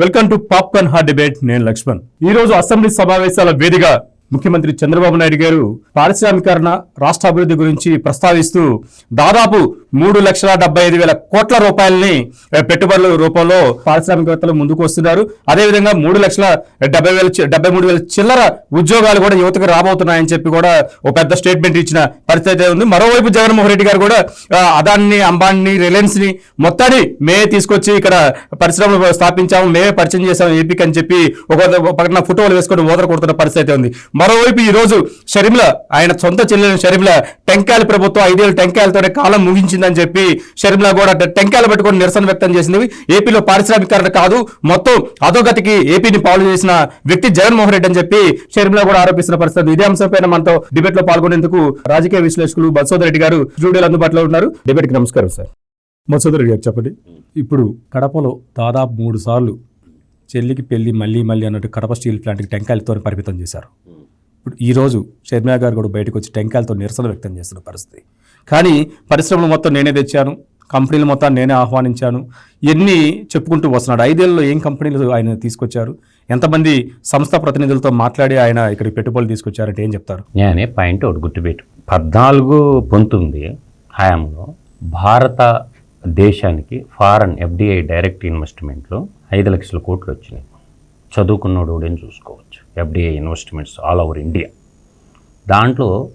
Welcome to popcorn heart debate. నేను లక్ష్మణ్. ఈ రోజు అసెంబ్లీ సమావేశాల వేదిగా ముఖ్యమంత్రి చంద్రబాబు నాయుడు గారు పారిశ్రామికరణ రాష్ట్ర అభివృద్ధి గురించి ప్రస్తావిస్తూ దాదాపు మూడు లక్షల డెబ్బై ఐదు వేల కోట్ల రూపాయలని పెట్టుబడుల రూపంలో పారిశ్రామికవేత్తలు ముందుకు వస్తున్నారు. అదేవిధంగా మూడు లక్షల డెబ్బై వేల డెబ్బై మూడు వేల చిల్లర ఉద్యోగాలు కూడా యువతకు రాబోతున్నాయని చెప్పి కూడా ఒక పెద్ద స్టేట్మెంట్ ఇచ్చిన పరిస్థితి అయితే ఉంది. మరోవైపు జగన్మోహన్ రెడ్డి గారు కూడా అదాన్ని అంబానీని రిలయన్స్ని మొత్తాన్ని మేమే తీసుకొచ్చి ఇక్కడ పరిశ్రమలు స్థాపించాము మేమే పరిచయం చేసాము ఏపీకి అని చెప్పి ఒక పక్కన ఫోటోలు వేసుకొని ఓదర కొడుతున్న పరిస్థితి అయితే ఉంది. మరోవైపు ఈ రోజు షరిమిల ఆయన సొంత చెల్లెలు షర్మిల టెంకాయల ప్రభుత్వం ఐదేళ్ళు టెంకాయలతోనే కాలం ముగించింది ముగించిందని చెప్పి షర్మిల కూడా టెంకాయలు పెట్టుకొని నిరసన వ్యక్తం చేసింది. ఏపీలో పారిశ్రామికరణ కాదు మొత్తం అధోగతికి ఏపీని పాలు చేసిన వ్యక్తి జగన్మోహన్ రెడ్డి అని చెప్పి షర్మిల కూడా ఆరోపిస్తున్న పరిస్థితి. ఇదే అంశంపైన మనతో డిబేట్లో పాల్గొనేందుకు రాజకీయ విశ్లేషకులు మధుసూదర్ రెడ్డి గారు స్టూడియోలో అందుబాటులో ఉన్నారు. డిబేట్కి నమస్కారం సార్. మధుసూదర్ రెడ్డి గారు చెప్పండి. ఇప్పుడు కడపలో దాదాపు మూడు సార్లు చెల్లికి పెళ్ళి మళ్ళీ మళ్ళీ అన్నట్టు కడప స్టీల్ ప్లాంట్కి టెంకాయలతో పరిమితం చేశారు. ఇప్పుడు ఈ రోజు షర్మిలా గారు కూడా బయటకు వచ్చి టెంకాయలతో నిరసన వ్యక్తం చేస్తున్న పరిస్థితి. కానీ పరిశ్రమలు మొత్తం నేనే తెచ్చాను. కంపెనీలు మొత్తం నేనే ఆహ్వానించాను. ఎన్ని చెప్పుకుంటూ వస్తున్నాడు. ఐదేళ్ళలో ఏం కంపెనీలు ఆయన తీసుకొచ్చారు? ఎంతమంది సంస్థ ప్రతినిధులతో మాట్లాడి ఆయన ఇక్కడ పెట్టుబడులు తీసుకొచ్చారంటే ఏం చెప్తారు? నేనే పాయింట్ ఒకటి గుర్తుపెట్టు. పద్నాలుగు పొంతుంది హయాంలో భారత దేశానికి ఫారెన్ ఎఫ్డిఐ డైరెక్ట్ ఇన్వెస్ట్మెంట్లో ఐదు లక్షల కోట్లు వచ్చినాయి. చదువుకున్నోడు కూడా చూసుకోవచ్చు? FDI investments all over India. దాంట్లో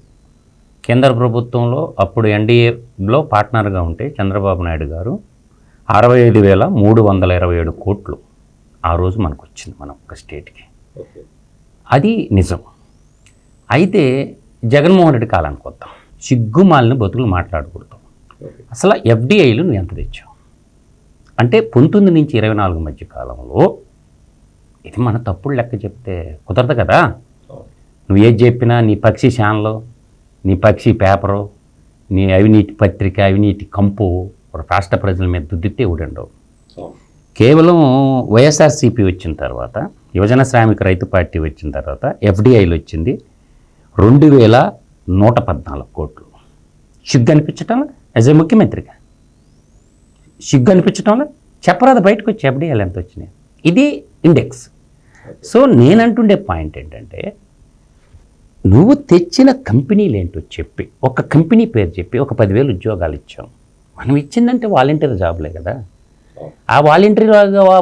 కేంద్ర ప్రభుత్వంలో అప్పుడు ఎన్డీఏలో పార్ట్నర్గా ఉంటే చంద్రబాబు నాయుడు గారు అరవై ఐదు వేల మూడు వందల ఇరవై ఏడు కోట్లు ఆ రోజు మనకు వచ్చింది మన ఒక స్టేట్కి. అది నిజం. అయితే జగన్మోహన్ రెడ్డి కాలానికి వద్దాం. సిగ్గుమాలిన బతుకులు మాట్లాడకూడదు. అసలు ఎఫ్డిఐలు నువ్వు ఎంత తెచ్చావు? అంటే పంతొమ్మిది నుంచి ఇరవై నాలుగు మధ్య కాలంలో ఇది మన తప్పుడు లెక్క చెప్తే కుదరదు కదా? నువ్వు ఏది చెప్పినా నీ పక్షి ఛానల్ నీ పక్షి పేపరు నీ అవినీతి పత్రిక అవినీతి కంపు రాష్ట్ర ప్రజల మీద దుద్దితే ఊడండవు. కేవలం వైఎస్ఆర్సీపీ వచ్చిన తర్వాత యువజన శ్రామిక రైతు పార్టీ వచ్చిన తర్వాత ఎఫ్డిఐలు వచ్చింది రెండు వేల నూట పద్నాలుగు కోట్లు. సిగ్గు అనిపించటంలో? యాజ్ ఏ ముఖ్యమంత్రిగా. సిగ్గు అనిపించటంలో? చెప్పరాదు బయటకు వచ్చి ఎఫ్డిఐలు ఎంత వచ్చినాయి? ఇది ఇండెక్స్. సో నేనంటుండే పాయింట్ ఏంటంటే నువ్వు తెచ్చిన కంపెనీలు ఏంటో చెప్పి ఒక కంపెనీ పేరు చెప్పి ఒక పదివేలు ఉద్యోగాలు ఇచ్చాం మనం ఇచ్చిందంటే వాలంటీర్ జాబ్లే కదా. ఆ వాలంటీర్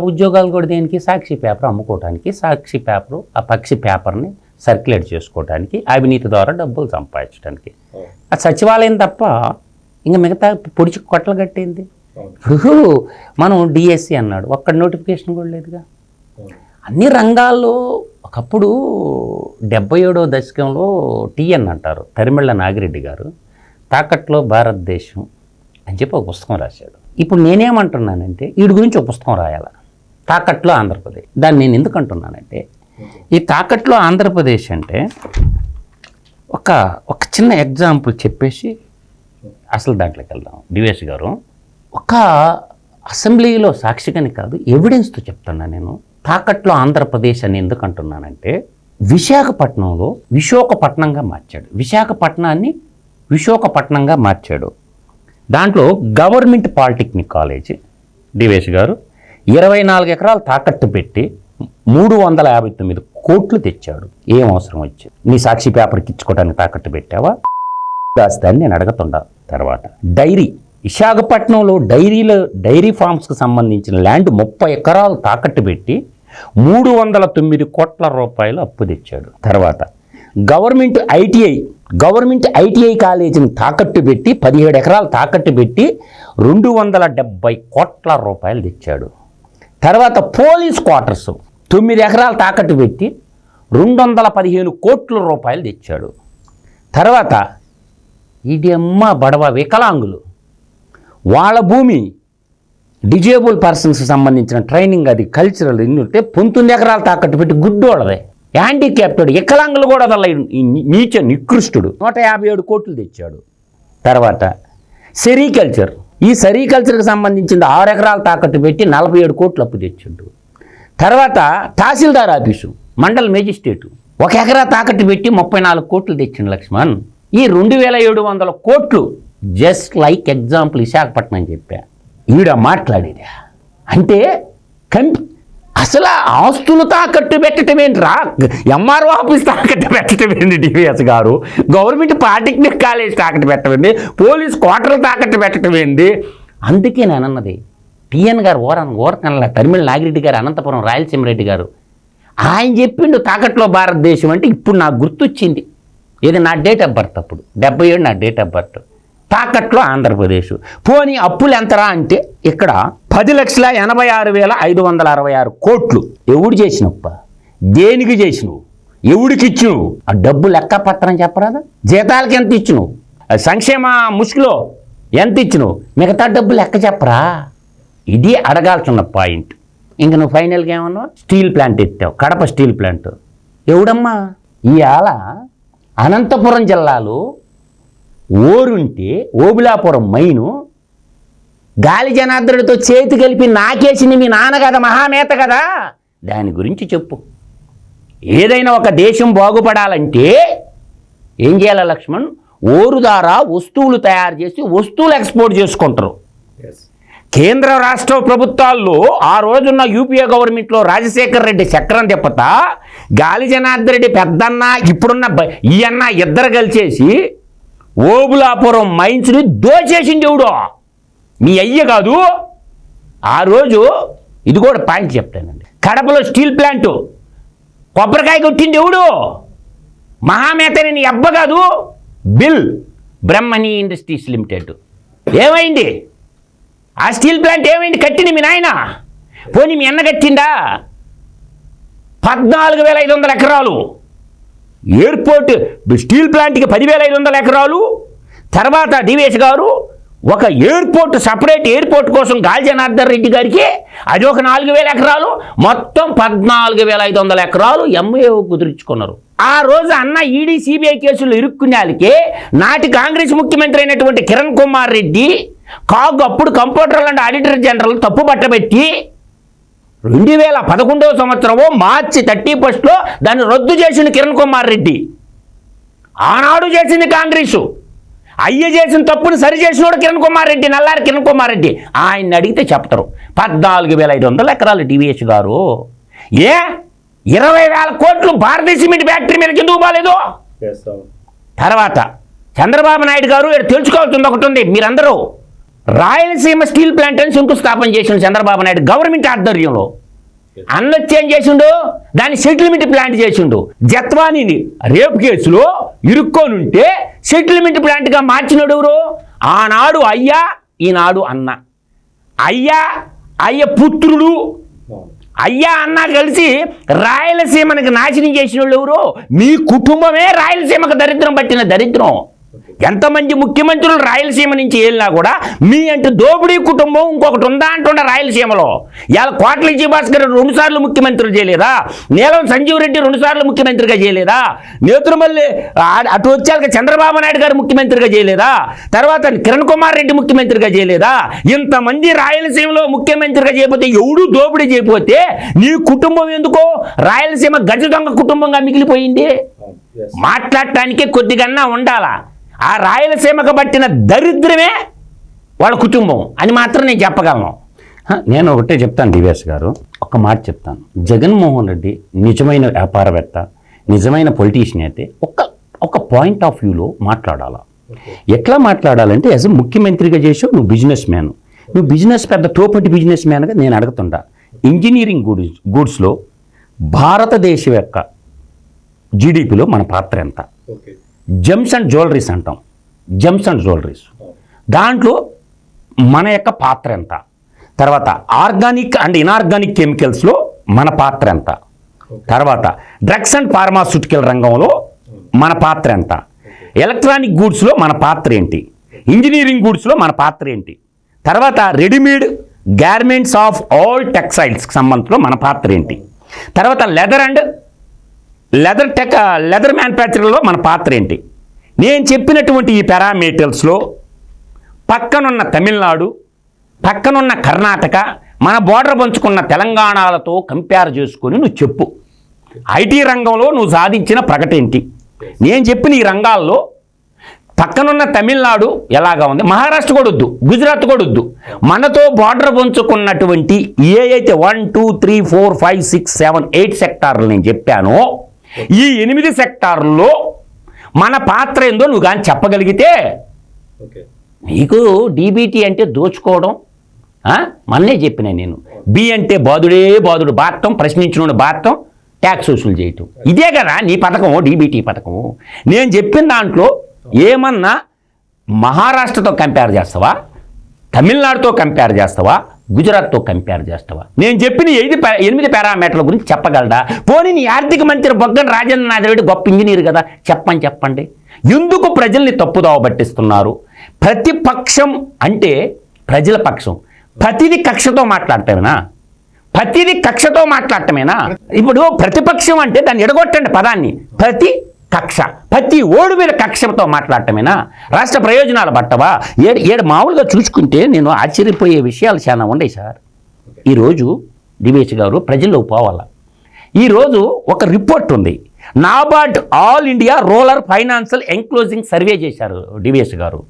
ఉద్యోగాలు కూడా దేనికి? సాక్షి పేపర్ అమ్ముకోవడానికి సాక్షి పేపర్ ఆ పక్షి పేపర్ని సర్క్యులేట్ చేసుకోవడానికి అవినీతి ద్వారా డబ్బులు సంపాదించడానికి ఆ సచివాలయం తప్ప ఇంకా మిగతా పొడిచి కొట్టలు కట్టేంది? ఇప్పుడు మనం డిఎస్సి అన్నాడు. ఒక్క నోటిఫికేషన్ కూడా లేదుగా. అన్ని రంగాల్లో ఒకప్పుడు డెబ్బై ఏడో దశకంలో టీఎన్ అంటారు తరిమిళ్ళ నాగిరెడ్డి గారు. తాకట్లో భారతదేశం అని చెప్పి ఒక పుస్తకం రాశాడు. ఇప్పుడు నేనేమంటున్నానంటే వీడి గురించి ఒక పుస్తకం రాయాల. తాకట్లో ఆంధ్రప్రదేశ్. దాన్ని నేను ఎందుకు అంటున్నానంటే ఈ తాకట్లో ఆంధ్రప్రదేశ్ అంటే ఒక ఒక చిన్న ఎగ్జాంపుల్ చెప్పేసి అసలు దాంట్లోకి వెళ్దాం. డివేష్ గారు ఒక అసెంబ్లీలో సాక్షిగాని కాదు ఎవిడెన్స్తో చెప్తున్నా నేను. తాకట్లో ఆంధ్రప్రదేశ్ అని ఎందుకు అంటున్నానంటే విశాఖపట్నంలో విశాఖపట్నంగా మార్చాడు. విశాఖపట్నాన్ని విశాఖపట్నంగా మార్చాడు. దాంట్లో గవర్నమెంట్ పాలిటెక్నిక్ కాలేజ్ డివేష్ గారు ఇరవై నాలుగు ఎకరాలు తాకట్టు పెట్టి మూడు వందల యాభై తొమ్మిది కోట్లు తెచ్చాడు. ఏం అవసరం వచ్చింది నీ సాక్షి పేపర్కి ఇచ్చుకోవడానికి తాకట్టు పెట్టావా? దాస్తాన్ని నేను అడగతుండా తర్వాత. డైరీ విశాఖపట్నంలో డైరీలో డైరీ ఫార్మ్స్కి సంబంధించిన ల్యాండ్ ముప్పై ఎకరాలు తాకట్టు పెట్టి మూడు వందల తొమ్మిది కోట్ల రూపాయలు అప్పు తెచ్చాడు. తర్వాత గవర్నమెంట్ ఐటీఐ గవర్నమెంట్ ఐటీఐ కాలేజీని తాకట్టు పెట్టి పదిహేడు ఎకరాలు తాకట్టు పెట్టి రెండు వందల డెబ్బై కోట్ల రూపాయలు తెచ్చాడు. తర్వాత పోలీస్ క్వార్టర్స్ తొమ్మిది ఎకరాలు తాకట్టు పెట్టి రెండు వందల పదిహేను కోట్ల రూపాయలు తెచ్చాడు. తర్వాత ఇది అమ్మ బడవ వికలాంగులు వాళ్ళ భూమి డిజేబుల్ పర్సన్స్కి సంబంధించిన ట్రైనింగ్ అది కల్చరల్ ఇన్ని ఉంటే పంతొమ్మిది ఎకరాలు తాకట్టు పెట్టి గుడ్డోడదే హ్యాండిక్యాప్టెడ్ వికలాంగులు కూడా వదల నీచ నికృష్టుడు. నూట యాభై ఏడు కోట్లు తెచ్చాడు. తర్వాత సెరికల్చర్ ఈ సెరికల్చర్కి సంబంధించిన ఆరు ఎకరాలు తాకట్టు పెట్టి నలభై ఏడు కోట్లు అప్పు తెచ్చిండు. తర్వాత తహసీల్దార్ ఆఫీసు మండల్ మేజిస్ట్రేటు ఒక ఎకరా తాకట్టు పెట్టి ముప్పై నాలుగు కోట్లు తెచ్చిండు లక్ష్మణ్. ఈ రెండు వేల ఏడు వందల కోట్లు జస్ట్ లైక్ ఎగ్జాంపుల్ విశాఖపట్నం చెప్పా. ఈడ మాట్లాడేది. అంటే కంపి అసలు ఆస్తులు తాకట్టు పెట్టడం ఏంట్రా? ఎంఆర్ఓ ఆఫీస్ తాకట్టు పెట్టడం ఏంటి డివిఎస్ గారు? గవర్నమెంట్ పాలిటెక్నిక్ కాలేజ్ తాకట్టు పెట్టమండి పోలీస్ క్వార్టర్లు తాకట్టు పెట్టడం ఏంటి అందుకే నేను అన్నది టిఎన్ గారు ఓరన్ ఓరకనల తరిమిళ నాగిరెడ్డి గారు అనంతపురం రాయలసీమ రెడ్డి గారు. ఆయన చెప్పిండు తాకట్లో భారతదేశం అంటే ఇప్పుడు నాకు గుర్తొచ్చింది. ఇది నా డేట్ ఆఫ్ బర్త్ అప్పుడు? డెబ్బై ఏడు నా డేట్ ఆఫ్ బర్త్ తాకట్లో ఆంధ్రప్రదేశ్. పోనీ అప్పులు ఎంతరా అంటే ఇక్కడ పది లక్షల ఎనభై ఆరు వేల ఐదు వందల అరవై ఆరు కోట్లు ఎవడు చేసినప్ప? దేనికి చేసినవు? ఎవడికి ఇచ్చినవు? ఆ డబ్బు లెక్క పత్రం చెప్పరాదా? జీతాలకి ఎంత ఇచ్చినవు? సంక్షేమ ముసుగులో ఎంత ఇచ్చినవు? మిగతా డబ్బు లెక్క చెప్పరా? ఇది అడగాల్సిన పాయింట్. ఇంక నువ్వు ఫైనల్గా ఏమన్నావు? Steel plant ఎత్తావు. Kadapa steel plant. ఎవడమ్మా? ఇవాళ అనంతపురం జిల్లాలో ఓరుంటే ఓబులాపురం మైను గాలి జనార్దనుడితో చేతి కలిపి నాకేసింది మీ నాన్న కదా మహామేత కదా? దాని గురించి చెప్పు. ఏదైనా ఒక దేశం బాగుపడాలంటే ఏం చేయాలి లక్ష్మణ్? ఓరు ద్వారా వస్తువులు తయారు చేసి వస్తువులు ఎక్స్పోర్ట్ చేసుకుంటారు. కేంద్ర రాష్ట్ర ప్రభుత్వాల్లో ఆ రోజున్న యూపీఏ గవర్నమెంట్లో రాజశేఖర్ రెడ్డి చక్రం తిప్పత గాలి జనార్దన్ రెడ్డి పెద్దన్న ఇప్పుడున్న ఈ అన్న ఇద్దరు కలిసేసి ఓబులాపురం మైన్స్ని దోచేసింది ఎవడో? మీ అయ్య కాదు. ఆ రోజు ఇది కూడా పాయింట్ చెప్తానండి. కడపలో స్టీల్ ప్లాంటు. కొబ్బరికాయ కొట్టింది ఎవడు? మహామేతని నీ అబ్బ కాదు. బిల్ బ్రహ్మణి ఇండస్ట్రీస్ లిమిటెడ్. ఏమైంది? ఆ స్టీల్ ప్లాంట్ ఏమైంది? కట్టింది మీ నాయన. పోనీ మీ అన్న కట్టిందా? పద్నాలుగు వేల ఐదు వందల ఎకరాలు. ఎయిర్పోర్ట్ స్టీల్ ప్లాంట్కి పదివేల ఐదు వందల ఎకరాలు. తర్వాత డివేష్ గారు ఒక ఎయిర్పోర్ట్ సపరేట్ ఎయిర్పోర్ట్ కోసం గాలి జనార్దన్ రెడ్డి గారికి అది ఒక నాలుగు వేల ఎకరాలు. మొత్తం పద్నాలుగు వేల ఐదు వందల ఎకరాలు ఎంఏఓ కుదుర్చుకున్నారు. ఆ రోజు అన్న ఈడీ సిబిఐ కేసులు ఇరుక్కునేళ్ళకి నాటి కాంగ్రెస్ ముఖ్యమంత్రి అయినటువంటి కిరణ్ కుమార్ రెడ్డి కాగు అప్పుడు కంప్యూటర్ అండ్ ఆడిటర్ జనరల్ తప్పు పట్టబెట్టి రెండు వేల పదకొండవ సంవత్సరము మార్చి థర్టీ ఫస్ట్లో దాన్ని రద్దు చేసింది కిరణ్ కుమార్ రెడ్డి. ఆనాడు చేసింది కాంగ్రెసు. అయ్య చేసిన తప్పుని సరి చేసినోడు కిరణ్ కుమార్ రెడ్డి నల్లారి కిరణ్ కుమార్ రెడ్డి. ఆయన్ని అడిగితే చెప్తారు పద్నాలుగు వేల ఐదు వందల ఎకరాలు డివిఎస్ గారు. ఏ? ఇరవై వేల కోట్లు భారతీయ సిమెంట్ ఫ్యాక్టరీ మీదకి ఎందుకు బాగాలేదు తర్వాత చంద్రబాబు నాయుడు గారు తెలుసుకోవాల్సింది ఒకటి ఉంది మీరందరూ రాయలసీమ స్టీల్ ప్లాంట్ అని శంకుస్థాపన చేసిండు చంద్రబాబు నాయుడు గవర్నమెంట్ ఆధ్వర్యంలో. అన్నొచ్చి ఏం చేసిండు దాన్ని సెటిల్మెంట్ ప్లాంట్ చేసిండు. జత్వానీని రేపు కేసులో ఇరుక్కోనుంటే సెటిల్మెంట్ ప్లాంట్గా మార్చినడు ఎవరు? ఆనాడు అయ్యా ఈనాడు అన్న. అయ్యా అయ్య పుత్రుడు. అయ్యా అన్న కలిసి రాయలసీమనికి నాశనం చేసిన వాళ్ళు ఎవరు? మీ కుటుంబమే రాయలసీమకు దరిద్రం పట్టిన దరిద్రం. ఎంతమంది ముఖ్యమంత్రులు రాయలసీమ నుంచి వెళ్ళినా కూడా మీ అంటే దోపిడీ కుటుంబం ఇంకొకటి ఉందా అంటుండ రాయలసీమలో. ఇవాళ కోట్ల విజయభాస్కర్ రెండు సార్లు ముఖ్యమంత్రి చేయలేదా? నీలం సంజీవ్ రెడ్డి రెండు సార్లు ముఖ్యమంత్రిగా చేయలేదా? నేత్రుమల్లి ఆ- అటు వచ్చాక చంద్రబాబు నాయుడు గారు ముఖ్యమంత్రిగా చేయలేదా? తర్వాత కిరణ్ కుమార్ రెడ్డి ముఖ్యమంత్రిగా చేయలేదా? ఇంతమంది రాయలసీమలో ముఖ్యమంత్రిగా చేయకపోతే ఎవడు దోపిడీ చేయకపోతే నీ కుటుంబం ఎందుకో? రాయలసీమ గజ దొంగ కుటుంబంగా మిగిలిపోయింది. మాట్లాడటానికే కొద్దిగన్నా ఉండాలా? ఆ రాయలసీమకు పట్టిన దరిద్రమే వాళ్ళ కుటుంబం అని మాత్రం నేను చెప్పగలను. నేను ఒకటే చెప్తాను డివిఎస్ గారు ఒక మాట చెప్తాను. జగన్మోహన్ రెడ్డి నిజమైన వ్యాపారవేత్త నిజమైన పొలిటీషియన్ అయితే ఒక ఒక పాయింట్ ఆఫ్ వ్యూలో మాట్లాడాలా. ఎట్లా మాట్లాడాలంటే యాజ్ ముఖ్యమంత్రిగా చేసావు నువ్వు బిజినెస్ మ్యాన్ నువ్వు బిజినెస్ పెద్ద తోపటి బిజినెస్ మ్యాన్గా నేను అడుగుతుంటా ఇంజనీరింగ్ గూడ్స్ గూడ్స్లో భారతదేశం యొక్క జీడిపిలో మన పాత్ర ఎంత? జెమ్స్ అండ్ జ్యువెలరీస్ అంటాం. Gems and jewelleries. దాంట్లో మన యొక్క పాత్ర ఎంత? తర్వాత ఆర్గానిక్ అండ్ ఇనార్గానిక్ కెమికల్స్లో మన పాత్ర ఎంత? తర్వాత డ్రగ్స్ అండ్ ఫార్మాస్యూటికల్ రంగంలో మన పాత్ర ఎంత? ఎలక్ట్రానిక్ గూడ్స్లో మన పాత్ర ఏంటి? ఇంజనీరింగ్ గూడ్స్లో మన పాత్ర ఏంటి? తర్వాత రెడీమేడ్ గార్మెంట్స్ ఆఫ్ ఆల్ టెక్స్టైల్స్కి సంబంధంలో మన పాత్ర ఏంటి? తర్వాత leather and leather tech leather మ్యానుఫ్యాక్చరింగ్లో మన పాత్ర ఏంటి? నేను చెప్పినటువంటి ఈ పారామీటర్స్లో పక్కనున్న తమిళనాడు పక్కనున్న కర్ణాటక మన బోర్డర్ పంచుకున్న తెలంగాణలతో కంపేర్ చేసుకొని నువ్వు చెప్పు. ఐటీ రంగంలో నువ్వు సాధించిన ప్రకటేంటి నేను చెప్పిన ఈ రంగాల్లో పక్కనున్న తమిళనాడు ఎలాగా ఉంది? మహారాష్ట్ర కూడా వద్దు గుజరాత్ కూడా వద్దు. మనతో బార్డర్ పంచుకున్నటువంటి ఏ అయితే one two three four five six seven eight సెక్టార్లు నేను చెప్పానో ఈ ఎనిమిది సెక్టార్లలో మన పాత్ర ఏందో నువ్వు కానీ చెప్పగలిగితే నీకు డీబీటీ అంటే దోచుకోవడం? మొన్నే చెప్పిన నేను. బి అంటే బాధుడే బాధుడు బాత్తం ప్రశ్నించిన బాత్తం ట్యాక్స్ వసూలు చేయటం. ఇదే కదా నీ పథకం డీబీటీ పథకం నేను చెప్పిన దాంట్లో ఏమన్నా మహారాష్ట్రతో కంపేర్ చేస్తావా? తమిళనాడుతో కంపేర్ చేస్తావా? గుజరాత్తో కంపేర్ చేస్తావా? నేను చెప్పిన ఎనిమిది ఎనిమిది పారామీటర్ల గురించి చెప్పగలడా పోనీ నీ ఆర్థిక మంత్రి బొగ్గన రాజేంద్రనాథ్ రెడ్డి గొప్ప ఇంజనీర్ కదా? చెప్పని చెప్పండి. ఎందుకు ప్రజల్ని తప్పుదావ పట్టిస్తున్నారు? ప్రతిపక్షం అంటే ప్రజల పక్షం. ప్రతిది కక్షతో మాట్లాడటమేనా? ప్రతిది కక్షతో మాట్లాడటమేనా? ఇప్పుడు ప్రతిపక్షం అంటే దాన్ని ఎడగొట్టండి పదాన్ని. ప్రతి కక్ష. ప్రతి ఓడు మీద కక్షతో మాట్లాడటమేనా? రాష్ట్ర ప్రయోజనాలు పట్టవా? ఏడు ఏడు మామూలుగా చూసుకుంటే నేను ఆశ్చర్యపోయే విషయాలు చాలా ఉన్నాయి సార్. ఈరోజు దివేష్ గారు ప్రజల్లో పోవాల. ఈరోజు ఒక రిపోర్ట్ ఉంది. NABARD all India rural financial inclusion survey చేశారు డివిఎస్ గారు.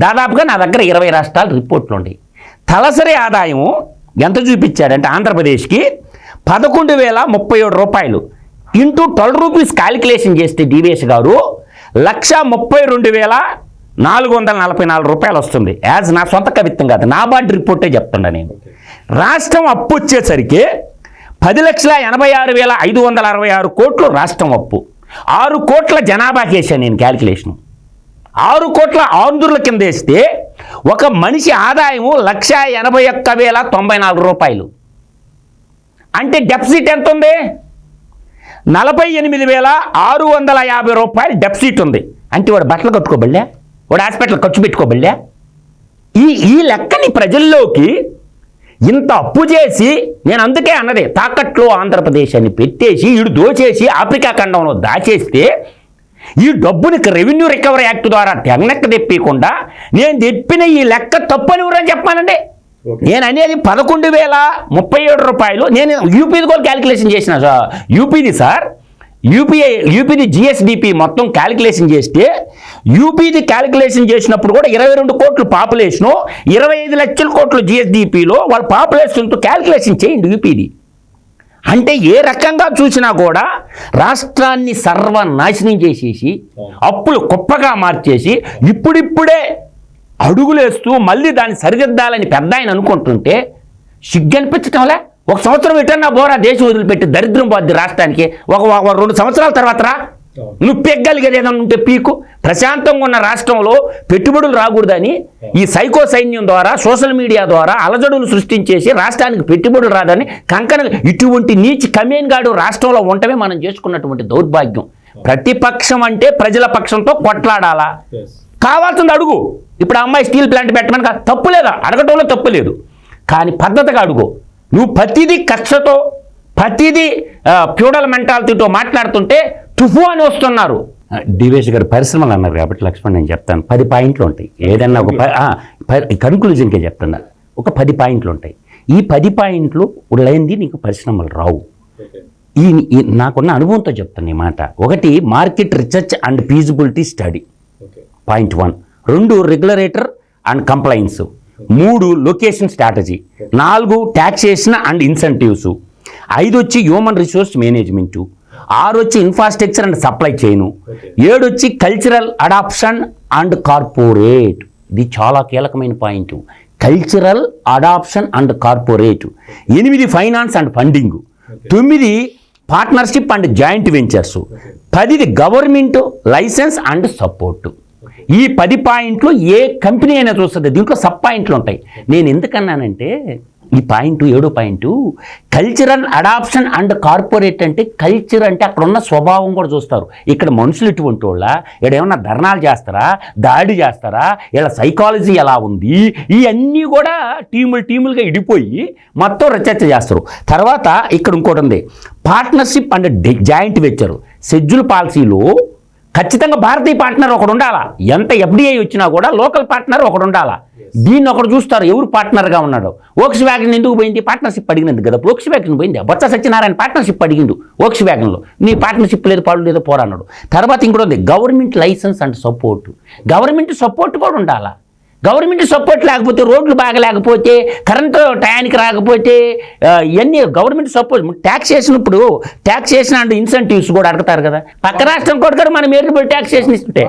దాదాపుగా నా దగ్గర ఇరవై రాష్ట్రాల రిపోర్ట్లు ఉన్నాయి. తలసరి ఆదాయం ఎంత చూపించాడంటే ఆంధ్రప్రదేశ్కి పదకొండు వేల ముప్పై ఏడు రూపాయలు. ఇంటూ ట్వెల్వ్ రూపీస్ క్యాలిక్యులేషన్ చేస్తే డివిఎస్ గారు లక్ష ముప్పై రెండు వేల నాలుగు వందల నలభై నాలుగు రూపాయలు వస్తుంది. యాజ్ నా సొంత కవిత్వం కాదు నాబార్డ్ రిపోర్టే చెప్తున్నా నేను. రాష్ట్రం అప్పు వచ్చేసరికి పది లక్షల ఎనభై ఆరు వేల ఐదు వందల అరవై ఆరు కోట్లు రాష్ట్రం అప్పు. ఆరు కోట్ల జనాభా చేశాను నేను క్యాలిక్యులేషన్ ఆరు కోట్ల ఆంధ్రుల కింద వేస్తే ఒక మనిషి ఆదాయము లక్ష ఎనభై ఒక్క వేల తొంభై నాలుగు రూపాయలు. అంటే డెఫిసిట్ ఎంత ఉంది నలభై ఎనిమిది వేల ఆరు వందల యాభై రూపాయలు డెప్సిట్ ఉంది. అంటే వాడు బట్టలు కట్టుకోబళ్ళే వాడు హాస్పిటల్ ఖర్చు పెట్టుకోబళ్ళే ఈ ఈ లెక్కని ప్రజల్లోకి ఇంత అప్పు చేసి నేను అందుకే అన్నదే తాకట్లో ఆంధ్రప్రదేశ్ అని పెట్టేసి ఈడు దోచేసి ఆఫ్రికా ఖండంలో దాచేస్తే ఈ డబ్బుని రెవెన్యూ రికవరీ యాక్ట్ ద్వారా తెగనెక్క తెప్పకుండా నేను తెప్పిన ఈ లెక్క తప్పని ఎవరని చెప్పానండి. నేను అనేది పదకొండు వేల ముప్పై ఏడు రూపాయలు నేను యూపీది కూడా క్యాలిక్యులేషన్ చేసిన సార్. యూపీది సార్ యూపీఐ యూపీది జిఎస్డిపి మొత్తం క్యాలిక్యులేషన్ చేస్తే యూపీది క్యాలిక్యులేషన్ చేసినప్పుడు కూడా ఇరవై రెండు కోట్లు పాపులేషను ఇరవై ఐదు లక్షల కోట్లు జిఎస్డిపిలో వాళ్ళ పాపులేషన్తో క్యాలిక్యులేషన్ చేయండి యూపీది అంటే ఏ రకంగా చూసినా కూడా రాష్ట్రాన్ని సర్వనాశనం చేసేసి అప్పులు కుప్పగా మార్చేసి ఇప్పుడిప్పుడే అడుగులేస్తూ మళ్ళీ దాన్ని సరిదిద్దాలని పెద్ద ఆయన అనుకుంటుంటే సిగ్గనిపించటంలే. ఒక సంవత్సరం ఎటన్నా బోరా దేశం వదిలిపెట్టి దరిద్రం పోద్ది రాష్ట్రానికి. ఒక రెండు సంవత్సరాల తర్వాత రా. నువ్వు పెగ్గలిగేది ఏదైనా ఉంటే పీకు. ప్రశాంతంగా ఉన్న రాష్ట్రంలో పెట్టుబడులు రాకూడదని ఈ సైకో సైన్యం ద్వారా సోషల్ మీడియా ద్వారా అలజడులు సృష్టించేసి రాష్ట్రానికి పెట్టుబడులు రాదని కంకణ ఇటువంటి నీచి కమేన్ గాడు రాష్ట్రంలో ఉండటమే మనం చేసుకున్నటువంటి దౌర్భాగ్యం. ప్రతిపక్షం అంటే ప్రజల పక్షంతో కొట్లాడాలా? కావాల్సింది అడుగు. ఇప్పుడు అమ్మాయి స్టీల్ ప్లాంట్ పెట్టమని తప్పు లేదా? అడగటంలో తప్పు లేదు. కానీ పద్ధతిగా అడుగు. నువ్వు ప్రతిదీ కక్షతో ప్రతిదీ ప్యూడల్ మెంటాలిటీతో మాట్లాడుతుంటే తుఫు అని వస్తున్నారు. డివేష్ గారు పరిశ్రమలు అన్నారు కాబట్టి లక్ష్మణ్ నేను చెప్తాను. పది పాయింట్లు ఉంటాయి. ఏదన్నా ఒక కన్క్లూజన్కే చెప్తున్నా. ఒక పది పాయింట్లు ఉంటాయి. ఈ పది పాయింట్లు లేనిది నీకు పరిశ్రమలు రావు. ఈ ఈ నాకున్న అనుభవంతో చెప్తాను ఈ మాట. ఒకటి market research and feasibility study. Point one. రెండు రెగ్యులరేటర్ అండ్ కంప్లైన్స్. మూడు లొకేషన్ స్ట్రాటజీ. నాలుగు ట్యాక్సేషన్ అండ్ ఇన్సెంటివ్స్. ఐదు వచ్చి హ్యూమన్ రిసోర్స్ మేనేజ్మెంటు. ఆరు వచ్చి ఇన్ఫ్రాస్ట్రక్చర్ అండ్ సప్లై చైను. ఏడు వచ్చి కల్చరల్ అడాప్షన్ అండ్ కార్పొరేట్. ఇది చాలా కీలకమైన point. Cultural adoption and corporate. ఎనిమిది ఫైనాన్స్ అండ్ ఫండింగ్. తొమ్మిది పార్ట్నర్షిప్ అండ్ జాయింట్ వెంచర్స్. పదిది గవర్నమెంట్ లైసెన్స్ అండ్ సపోర్ట్. ఈ పది పాయింట్లు ఏ కంపెనీ అయినా చూస్తుంది. దీంట్లో సబ్ పాయింట్లు ఉంటాయి. నేను ఎందుకన్నానంటే ఈ పాయింట్ ఏడో point cultural adoption and corporate అంటే కల్చర్ అంటే అక్కడ ఉన్న స్వభావం కూడా చూస్తారు. ఇక్కడ మనుషులు ఇటువంటి వాళ్ళ ఇక్కడ ఏమన్నా ధర్నాలు చేస్తారా దాడి చేస్తారా ఇలా సైకాలజీ ఎలా ఉంది ఇవన్నీ కూడా టీములు టీములుగా ఇడిపోయి మొత్తం రీసెర్చ్ చేస్తారు. తర్వాత ఇక్కడ ఇంకోటి ఉంది. Partnership and joint venture schedule పాలసీలో ఖచ్చితంగా భారతీయ పార్ట్నర్ ఒకడు ఉండాలా? ఎంత ఎఫ్డిఐ వచ్చినా కూడా లోకల్ పార్ట్నర్ ఒకడు ఉండాలా? దీన్ని ఒకడు చూస్తారు ఎవరు పార్ట్నర్గా ఉన్నాడు. ఓక్స్ వ్యాగన్ ఎందుకు పోయింది? పార్ట్నర్షిప్ అడిగినందుకు కదా. ఓక్స్ వ్యాగన్ పోయింది. బొత్స సత్యనారాయణ పార్ట్నర్షిప్ అడిగిండు ఓక్స్ వ్యాగన్లో నీ పార్ట్నర్షిప్ లేదు పాడు లేదు పోరాన్నాడు తర్వాత ఇంకోటి ఉంది government licence and support government support కూడా ఉండాలా? గవర్నమెంట్ సపోర్ట్ లేకపోతే రోడ్లు బాగా లేకపోతే కరెంటు టయానికి రాకపోతే ఇవన్నీ గవర్నమెంట్ సపోర్ట్. ట్యాక్స్ ఇప్పుడు ట్యాక్స్ అండ్ ఇన్సెంటివ్స్ కూడా అడుగుతారు కదా. పక్క రాష్ట్రం కూడా మన మేరకు ట్యాక్స్ ఇస్తుంటే.